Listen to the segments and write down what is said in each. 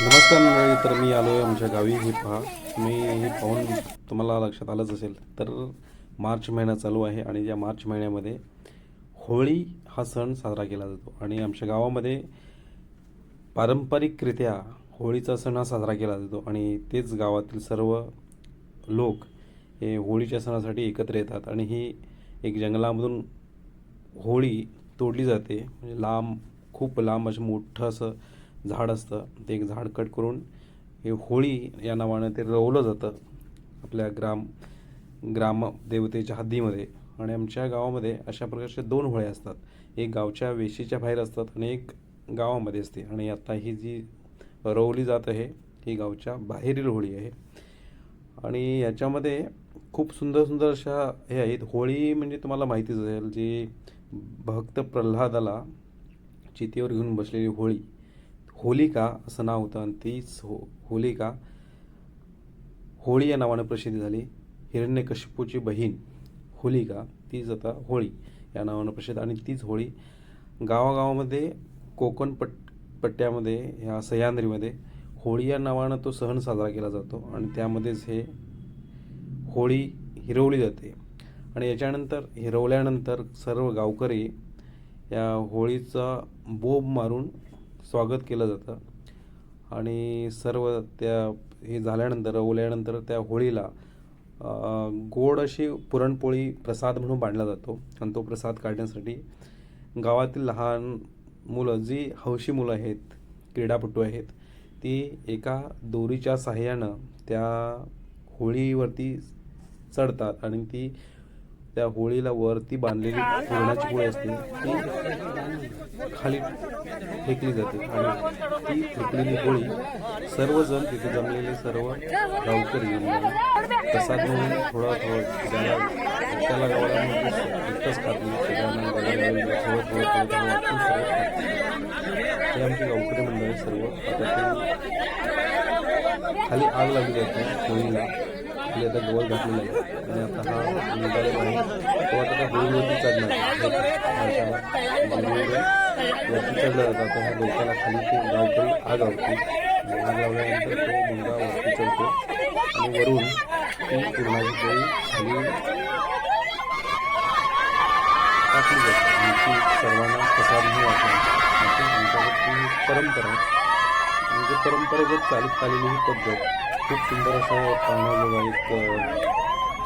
नमस्कार मंडळी तर मी आलो आहे आमच्या गावी. हे पहा मी हे पाहून तुम्हाला लक्षात आलंच असेल. तर मार्च महिना चालू आहे आणि या मार्च महिन्यामध्ये होळी हा सण साजरा केला जातो. आणि आमच्या गावामध्ये पारंपरिकरित्या होळीचा सण हा साजरा केला जातो. आणि तेच गावातील सर्व लोक हे होळीच्या सणासाठी एकत्र येतात. आणि ही एक जंगलामधून होळी तोडली जाते. म्हणजे लांब खूप लांब असं मोठं असं झाड असतं ते एक झाड कट करून हे होळी या नावानं ते रवलं जातं. आपल्या ग्राम ग्रामदेवतेच्या हद्दीमध्ये आणि आमच्या गावामध्ये अशा प्रकारच्या दोन होळ्या असतात. एक गावच्या वेशीच्या बाहेर असतात आणि एक गावामध्ये असते. आणि आता ही जी रवली जात आहे ही गावच्या बाहेरील होळी आहे. आणि याच्यामध्ये खूप सुंदर सुंदर अशा हे आहेत. होळी म्हणजे तुम्हाला माहितीच असेल जी भक्त प्रल्हादाला चितेवर घेऊन बसलेली होळी. होलिका असं नाव होतं आणि तीच हो होलिका होळी या नावानं प्रसिद्ध झाली. हिरण्यकशिपूची बहीण होलिका तीच आता होळी या नावानं प्रसिद्ध आणि तीच होळी गावागावामध्ये कोकण पट पट्ट्यामध्ये ह्या सह्याद्रीमध्ये होळी या नावानं तो सण साजरा केला जातो आणि त्यामध्येच हे होळी हिरवली जाते. आणि याच्यानंतर हिरवल्यानंतर सर्व गावकरी या होळीचा बोब मारून स्वागत केलं जातं. आणि सर्व त्या हे झाल्यानंतर ओल्यानंतर त्या होळीला गोड अशी पुरणपोळी प्रसाद म्हणून बांधला जातो. आणि तो प्रसाद काढण्यासाठी गावातील लहान मुलं जी हौशी मुलं आहेत क्रीडापटू आहेत ती एका दोरीच्या सहाय्यानं त्या होळीवरती चढतात. आणि ती त्या होळीला वरती बांधलेली पुरणाची पोळी असते ती खाली फेकली जाते आणि ती फेकलेली होळी सर्वजण तिथे जमलेले सर्व गावकरी म्हणजे प्रसाद म्हणून थोडा थोडं ज्याला त्याला गावाला म्हणजे एकटंच खात नाही थोडं थोडं हे आमची गावकरी मंडळी सर्व ते खाली आग लागली जाते होळीला खाली आता गोल घातलेला आहे आणि आता हा निघालेला आहे. तो आता त्या होळीवरती चढणार वरती चढला जातो. आता ह्या डोक्याला खाली ते गावकरी आग आवती आग लावल्यानंतर तो मुलगा वरती चढतो. आणि वरून ती पूर्णाची पोळी खाली टाकली जाते. आणि ती सर्वांना प्रसादही वाटणार आमच्याकडची परंपरा म्हणजे परंपरेगत चालत आलेली ही पद्धत खूप सुंदर असं पाहण्याजोगा एक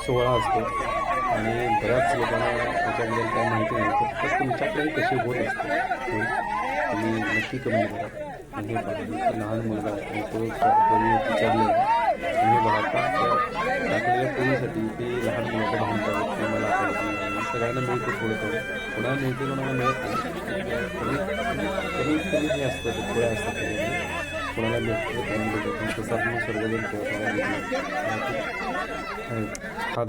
सोहळा असतो. आणि बऱ्याच लोकांना त्याच्याबद्दल काय माहिती नाही तर तर तुमच्याकडे कशी होत असते होळी तुम्ही नक्की कमी करा. म्हणजे आणि हे लहान मुलगा आणि तो गणपती चढले आणि बघा टाकलेल्या पोळीसाठी ते लहान मुलाचं भांडतात ते मला सगळ्यांना मिळते थोडं थोडं कोणाला मिळते कोणाला मिळत नाही. कमी कमी कमी हे असतं ते पोळ्या असतात त्याच्यामध्ये कोणाला भेटतं कोणाला भेटत नाही तसं आपण सर्वजण पोहोचायला खात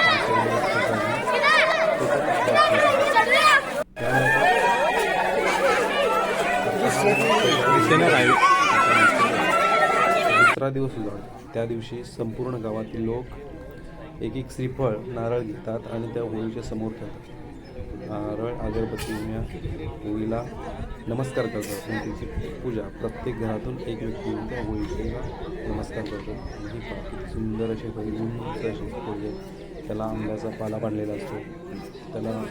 अठरा दिवस उजाड. त्या दिवशी संपूर्ण गावातील लोक एक एक श्रीफळ नारळ घेतात आणि त्या होळीच्या समोर ठेवतात नारळ अगरबत्ती होळीला नमस्कार करतात. आणि त्याची पूजा. प्रत्येक घरातून एक व्यक्ती येऊन त्या होळीला नमस्कार करतो ही सुंदर अशी होळी उंच अशी होळी त्याला आंब्याचा पाला बांधलेला असतो. त्याला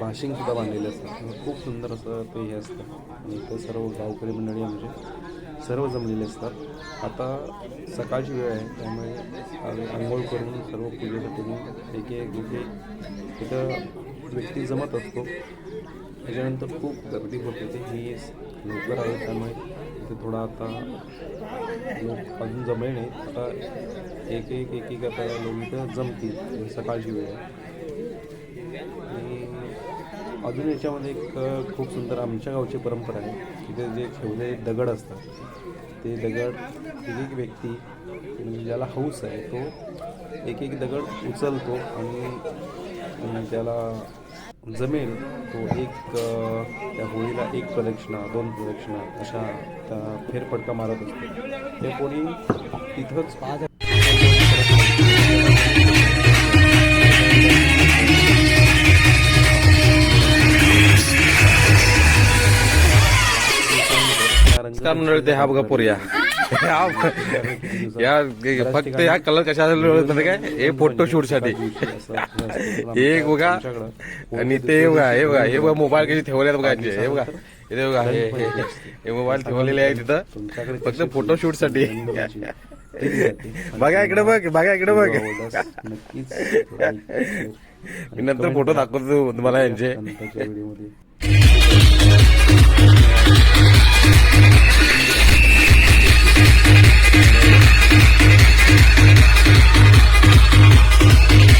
भाशिंगसुद्धा बांधलेलं असतं खूप सुंदर असं ते हे असतं. आणि ते सर्व गावकरी मंडळी आमचे सर्व जमलेले असतात. आता सकाळची वेळ आहे त्यामुळे आंघोळ करून सर्व पूजेसाठी मी एक एक एक तिथं इथं व्यक्ती जमत असतो. त्याच्यानंतर खूप गर्दी होते ते. ही लवकर आहे त्यामुळे इथे थोडा आता लोक अजून जमले नाही आता एक एक एक एक आता लोक इथं जमतील सकाळची वेळ आहे. अजून याच्यामध्ये एक खूप सुंदर आमच्या गावची परंपरा आहे. तिथे जे ठेवलेले दगड असतात ते दगड एक एक व्यक्ती म्हणजे ज्याला हौस आहे तो एक एक दगड उचलतो आणि त्याला जमेल तो एक त्या होळीला एक प्रदक्षिणा दोन प्रदक्षिणा अशा त्या फेरफटका मारत असतो. हे कोणी तिथंच नमस्कार मंडळी ते हा बघा पोरिया या. फक्त या कलर कशासाठी काय? हे फोटोशूटसाठी. एक बघा. आणि ते बघा हे बघा हे बघा मोबाईल कशी ठेवले बघा. हे बघा इथे बघा हे मोबाईल ठेवलेले आहे तिथं फक्त फोटोशूटसाठी. बघा इकडे बघ बघा इकडे बघ. नक्कीच मी नंतर फोटो दाखवतो तुम्हाला यांचे. ハハハハ!